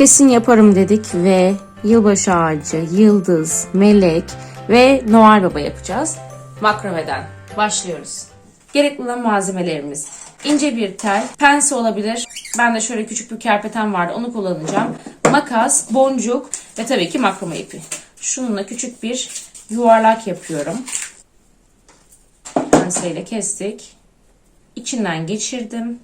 kesin yaparım dedik ve yılbaşı ağacı, yıldız, melek ve Noel Baba yapacağız. Makrameden başlıyoruz. Gerekli olan malzemelerimiz. ince bir tel, pense olabilir. Ben de şöyle küçük bir kerpeten vardı onu kullanacağım. Makas, boncuk ve tabii ki makrame ipi. Şununla küçük bir yuvarlak yapıyorum. Penseyle kestik. İçinden geçirdim.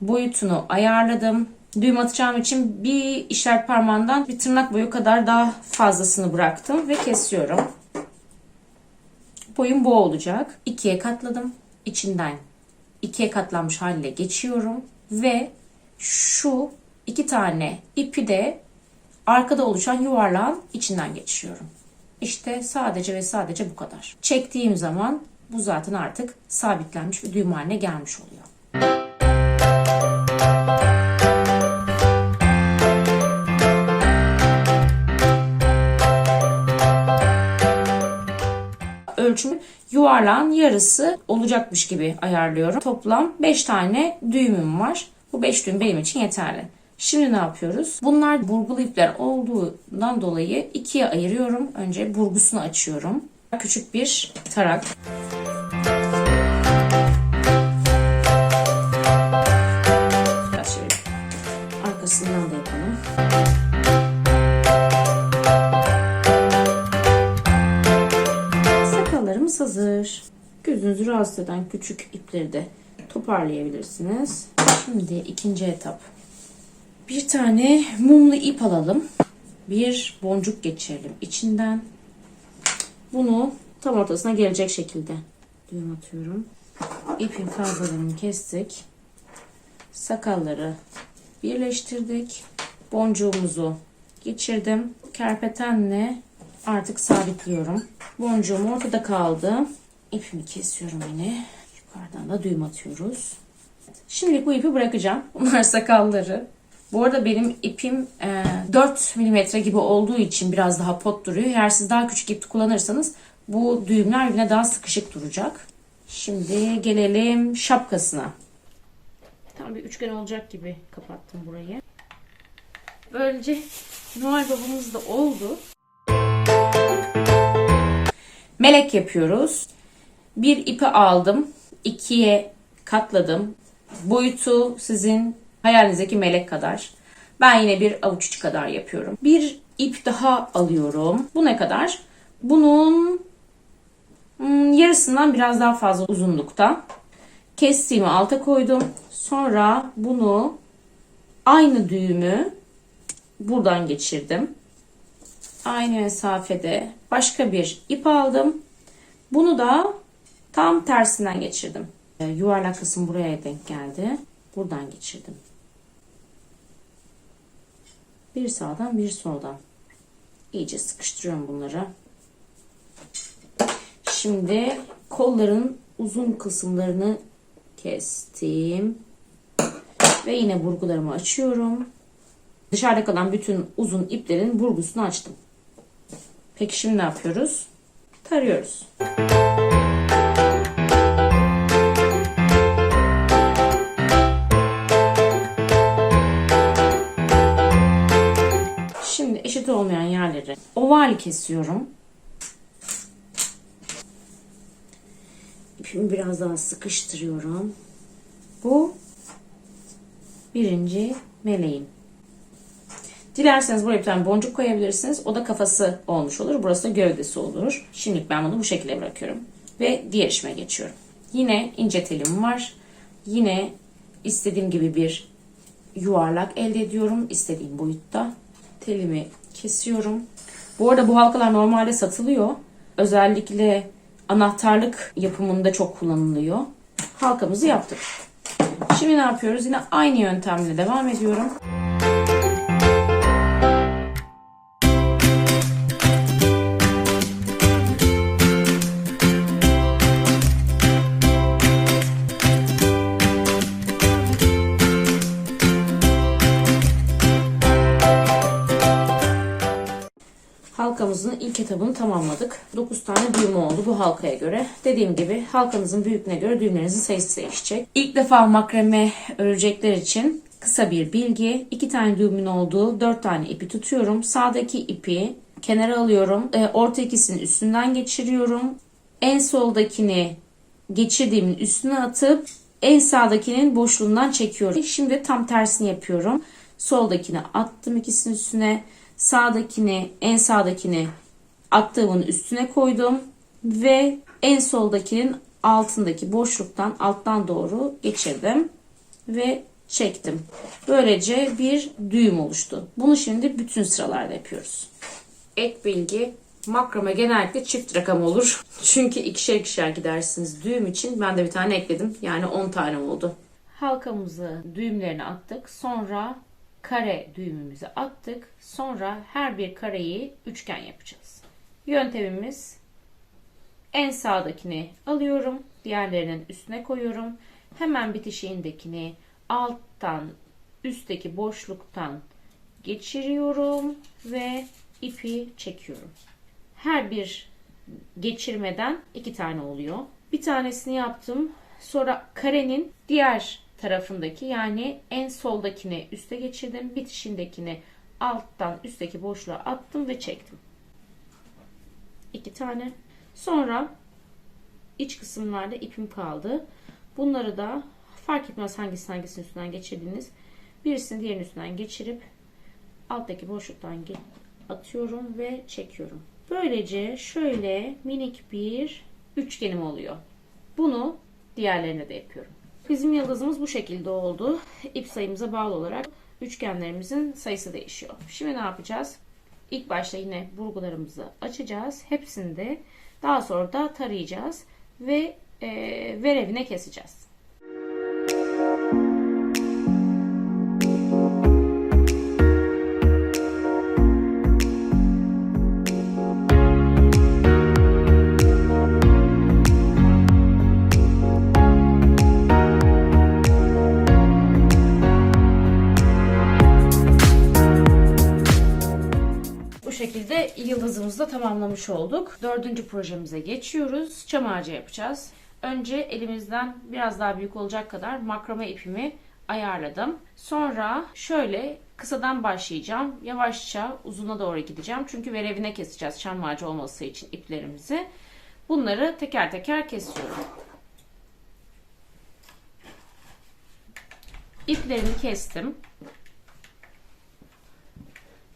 Boyutunu ayarladım. Düğüm atacağım için bir işaret parmağından bir tırnak boyu kadar daha fazlasını bıraktım ve kesiyorum. Boyum bu olacak. İkiye katladım. İçinden ikiye katlanmış haline geçiyorum ve şu iki tane ipi de arkada oluşan yuvarlağın içinden geçiyorum. İşte sadece ve sadece bu kadar. Çektiğim zaman bu zaten artık sabitlenmiş bir düğüm haline gelmiş oluyor. Ölçümü yuvarlağın yarısı olacakmış gibi ayarlıyorum. Toplam 5 tane düğümüm var. Bu 5 düğüm benim için yeterli. Şimdi ne yapıyoruz? Bunlar burgulu ipler olduğundan dolayı ikiye ayırıyorum. Önce burgusunu açıyorum. Küçük bir tarak. Gözünüzü rahatsız eden küçük ipleri de toparlayabilirsiniz. Şimdi ikinci etap. Bir tane mumlu ip alalım. Bir boncuk geçirelim içinden. Bunu tam ortasına gelecek şekilde düğüm atıyorum. İpin fazlalığını kestik. Sakalları birleştirdik. Boncuğumuzu geçirdim. Kerpetenle artık sabitliyorum. Boncuğum ortada kaldı. İpimi kesiyorum yine. Yukarıdan da düğüm atıyoruz. Şimdilik bu ipi bırakacağım. Bunlar sakalları. Bu arada benim ipim e, 4 mm gibi olduğu için biraz daha pot duruyor. Eğer siz daha küçük ip kullanırsanız bu düğümler birbirine daha sıkışık duracak. Şimdi gelelim şapkasına. Tam bir üçgen olacak gibi kapattım burayı. Böylece Noel babamız da oldu. Melek yapıyoruz. Bir ipi aldım. ikiye katladım. Boyutu sizin hayalinizdeki melek kadar. Ben yine bir avuç kadar yapıyorum. Bir ip daha alıyorum. Bu ne kadar? Bunun hmm, yarısından biraz daha fazla uzunlukta. Kestiğimi alta koydum. Sonra bunu aynı düğümü buradan geçirdim. Aynı mesafede başka bir ip aldım. Bunu da tam tersinden geçirdim. Ee, Yuvarlak kısım buraya denk geldi. Buradan geçirdim. Bir sağdan bir soldan. İyice sıkıştırıyorum bunları. Şimdi kolların uzun kısımlarını kestim. Ve yine burgularımı açıyorum. Dışarıda kalan bütün uzun iplerin burgusunu açtım. Peki şimdi ne yapıyoruz? Tarıyoruz. Şimdi oval kesiyorum. İpimi biraz daha sıkıştırıyorum. Bu birinci meleğim. Dilerseniz buraya bir tane boncuk koyabilirsiniz. O da kafası olmuş olur. Burası da gövdesi olur. Şimdilik ben bunu bu şekilde bırakıyorum. Ve diğer işime geçiyorum. Yine ince telim var. Yine istediğim gibi bir yuvarlak elde ediyorum. istediğim boyutta. Telimi kesiyorum. Bu arada bu halkalar normalde satılıyor. Özellikle anahtarlık yapımında çok kullanılıyor. Halkamızı yaptık. Şimdi ne yapıyoruz? Yine aynı yöntemle devam ediyorum. İlk etabını tamamladık. 9 tane düğüm oldu bu halkaya göre. Dediğim gibi halkanızın büyüklüğüne göre düğümlerinizin sayısı değişecek. İlk defa makrame örecekler için kısa bir bilgi. iki tane düğümün olduğu dört tane ipi tutuyorum. Sağdaki ipi kenara alıyorum. E, orta ikisinin üstünden geçiriyorum. En soldakini geçirdiğimin üstüne atıp en sağdakinin boşluğundan çekiyorum. Şimdi tam tersini yapıyorum. Soldakini attım ikisinin üstüne. Sağdakini, en sağdakini attığımın üstüne koydum ve en soldakinin altındaki boşluktan alttan doğru geçirdim ve çektim. Böylece bir düğüm oluştu. Bunu şimdi bütün sıralarda yapıyoruz. Ek bilgi makrame genellikle çift rakam olur. Çünkü ikişer ikişer gidersiniz. Düğüm için ben de bir tane ekledim. Yani 10 tane oldu. Halkamızı düğümlerine attık. Sonra kare düğümümüzü attık. Sonra her bir kareyi üçgen yapacağız. Yöntemimiz en sağdakini alıyorum. Diğerlerinin üstüne koyuyorum. Hemen bitişiğindekini alttan üstteki boşluktan geçiriyorum ve ipi çekiyorum. Her bir geçirmeden iki tane oluyor. Bir tanesini yaptım. Sonra karenin diğer tarafındaki yani en soldakini üste geçirdim. Bitişindekini alttan üstteki boşluğa attım ve çektim. İki tane. Sonra iç kısımlarda ipim kaldı. Bunları da fark etmez hangisi hangisinin üstünden geçirdiğiniz. Birisini diğerinin üstünden geçirip alttaki boşluktan atıyorum ve çekiyorum. Böylece şöyle minik bir üçgenim oluyor. Bunu diğerlerine de yapıyorum. Bizim yıldızımız bu şekilde oldu. İp sayımıza bağlı olarak üçgenlerimizin sayısı değişiyor. Şimdi ne yapacağız? İlk başta yine burgularımızı açacağız. Hepsini de daha sonra da tarayacağız ve e, verevine keseceğiz. Şekilde yıldızımızı da tamamlamış olduk. Dördüncü projemize geçiyoruz. Çam ağacı yapacağız. Önce elimizden biraz daha büyük olacak kadar makrame ipimi ayarladım. Sonra şöyle kısadan başlayacağım. Yavaşça uzuna doğru gideceğim. Çünkü verevine keseceğiz çam ağacı olması için iplerimizi. Bunları teker teker kesiyorum. İplerimi kestim.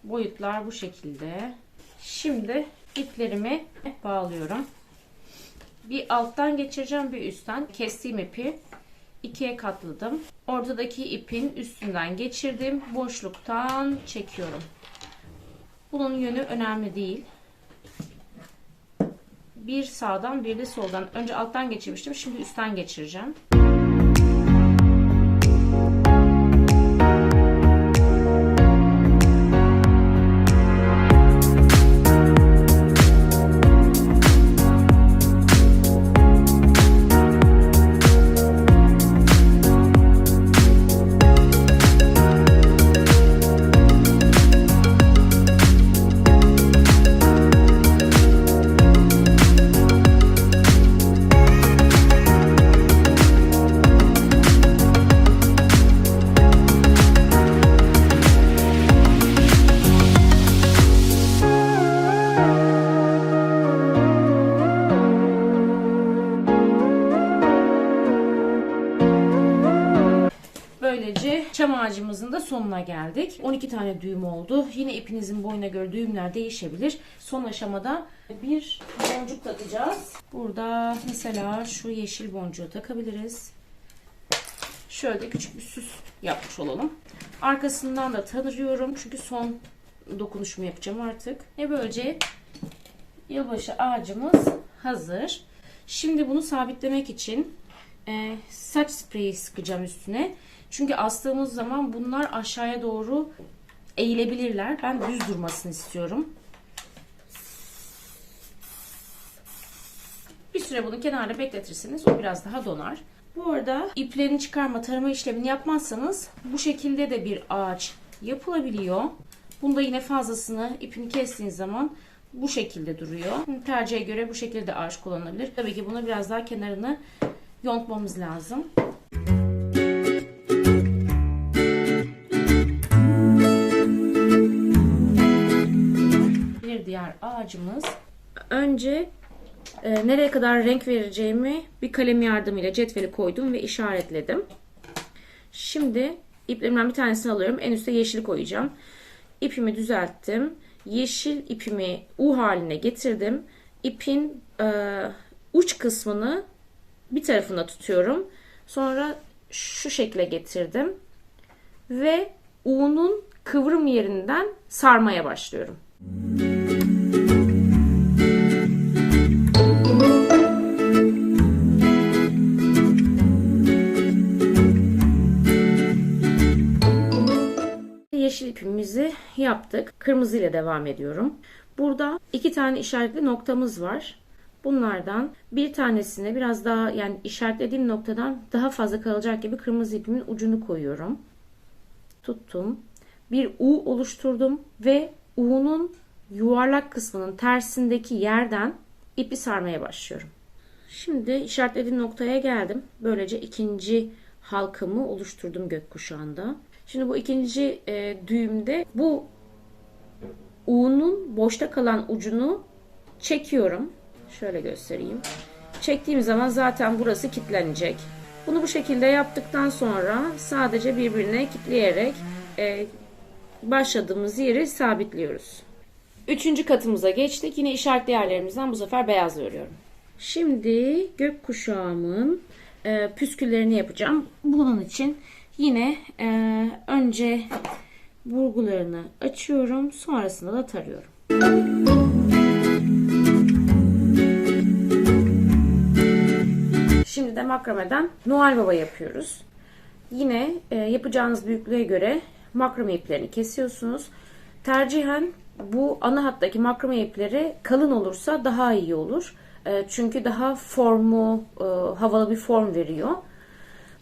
Boyutlar bu şekilde. Şimdi iplerimi bağlıyorum. Bir alttan geçireceğim bir üstten. Kestiğim ipi ikiye katladım. Ortadaki ipin üstünden geçirdim. Boşluktan çekiyorum. Bunun yönü önemli değil. Bir sağdan bir de soldan. Önce alttan geçirmiştim. Şimdi üstten geçireceğim. Sonuna geldik. 12 tane düğüm oldu. Yine ipinizin boyuna göre düğümler değişebilir. Son aşamada bir boncuk takacağız. Burada mesela şu yeşil boncuğu takabiliriz. Şöyle küçük bir süs yapmış olalım. Arkasından da tanıyorum çünkü son dokunuşumu yapacağım artık. Ve böylece yılbaşı ağacımız hazır. Şimdi bunu sabitlemek için e, saç spreyi sıkacağım üstüne. Çünkü astığımız zaman bunlar aşağıya doğru eğilebilirler. Ben düz durmasını istiyorum. Bir süre bunu kenarda bekletirsiniz. O biraz daha donar. Bu arada iplerini çıkarma, tarama işlemini yapmazsanız bu şekilde de bir ağaç yapılabiliyor. Bunda yine fazlasını ipini kestiğiniz zaman bu şekilde duruyor. Tercihe göre bu şekilde ağaç kullanılabilir. Tabii ki bunu biraz daha kenarını yontmamız lazım. Harcımız. Önce e, nereye kadar renk vereceğimi bir kalem yardımıyla cetveli koydum ve işaretledim. Şimdi iplerimden bir tanesini alıyorum. En üstte yeşil koyacağım. İpimi düzelttim. Yeşil ipimi U haline getirdim. İpin e, uç kısmını bir tarafına tutuyorum. Sonra şu şekle getirdim. Ve U'nun kıvrım yerinden sarmaya başlıyorum. Yeşil ipimizi yaptık. Kırmızı ile devam ediyorum. Burada iki tane işaretli noktamız var. Bunlardan bir tanesine biraz daha yani işaretlediğim noktadan daha fazla kalacak gibi kırmızı ipimin ucunu koyuyorum. Tuttum. Bir U oluşturdum ve U'nun yuvarlak kısmının tersindeki yerden ipi sarmaya başlıyorum. Şimdi işaretlediğim noktaya geldim. Böylece ikinci halkamı oluşturdum gökkuşağında. Şimdi bu ikinci e, düğümde bu U'nun boşta kalan ucunu çekiyorum. Şöyle göstereyim. Çektiğim zaman zaten burası kilitlenecek. Bunu bu şekilde yaptıktan sonra sadece birbirine kilitleyerek e, başladığımız yeri sabitliyoruz. Üçüncü katımıza geçtik. Yine işaretli yerlerimizden bu sefer beyaz örüyorum. Şimdi gökkuşağımın e, püsküllerini yapacağım. Bunun için yine e, önce burgularını açıyorum. Sonrasında da tarıyorum. Şimdi de makrameden Noel Baba yapıyoruz. Yine e, yapacağınız büyüklüğe göre makrame iplerini kesiyorsunuz. Tercihen bu ana hattaki makrame ipleri kalın olursa daha iyi olur. E, çünkü daha formu, e, havalı bir form veriyor.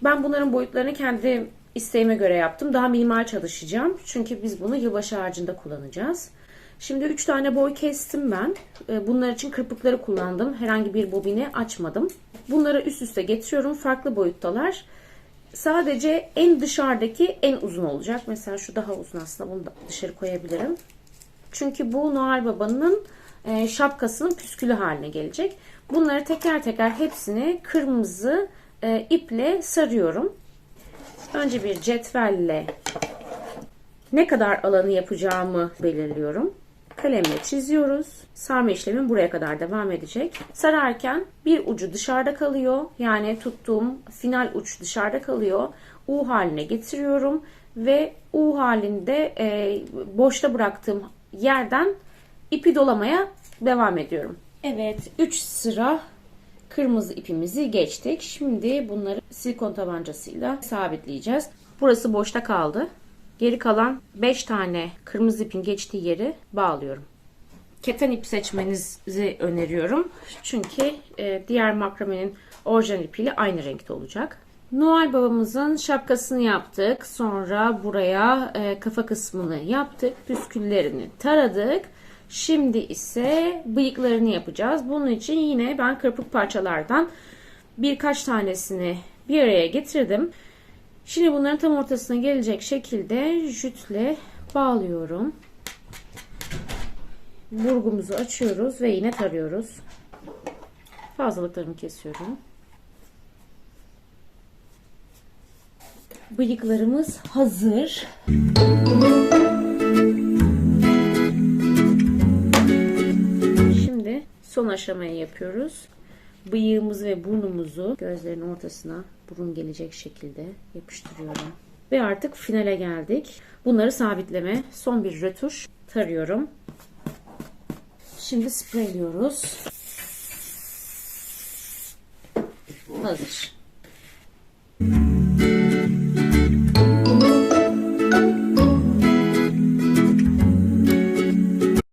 Ben bunların boyutlarını kendi isteğime göre yaptım. Daha minimal çalışacağım. Çünkü biz bunu yılbaşı ağacında kullanacağız. Şimdi 3 tane boy kestim ben. E, Bunlar için kırpıkları kullandım. Herhangi bir bobini açmadım. Bunları üst üste getiriyorum. Farklı boyuttalar. Sadece en dışarıdaki en uzun olacak. Mesela şu daha uzun aslında. Bunu da dışarı koyabilirim. Çünkü bu Noel Baba'nın e, şapkasının püskülü haline gelecek. Bunları teker teker hepsini kırmızı e, iple sarıyorum. Önce bir cetvelle ne kadar alanı yapacağımı belirliyorum. Kalemle çiziyoruz. Sarma işlemim buraya kadar devam edecek. Sararken bir ucu dışarıda kalıyor. Yani tuttuğum final uç dışarıda kalıyor. U haline getiriyorum ve U halinde e, boşta bıraktığım yerden ipi dolamaya devam ediyorum. Evet 3 sıra kırmızı ipimizi geçtik. Şimdi bunları silikon tabancasıyla sabitleyeceğiz. Burası boşta kaldı. Geri kalan 5 tane kırmızı ipin geçtiği yeri bağlıyorum. Keten ip seçmenizi öneriyorum. Çünkü e, diğer makramenin orijinal ipiyle aynı renkte olacak. Noel babamızın şapkasını yaptık. Sonra buraya e, kafa kısmını yaptık. Püsküllerini taradık. Şimdi ise bıyıklarını yapacağız. Bunun için yine ben kırpık parçalardan birkaç tanesini bir araya getirdim. Şimdi bunların tam ortasına gelecek şekilde jütle bağlıyorum. Burgumuzu açıyoruz ve yine tarıyoruz. Fazlalıklarımı kesiyorum. Bıyıklarımız hazır. Son aşamayı yapıyoruz. Bıyığımızı ve burnumuzu gözlerin ortasına burun gelecek şekilde yapıştırıyorum. Ve artık finale geldik. Bunları sabitleme. Son bir rötuş tarıyorum. Şimdi spreyliyoruz. Hazır.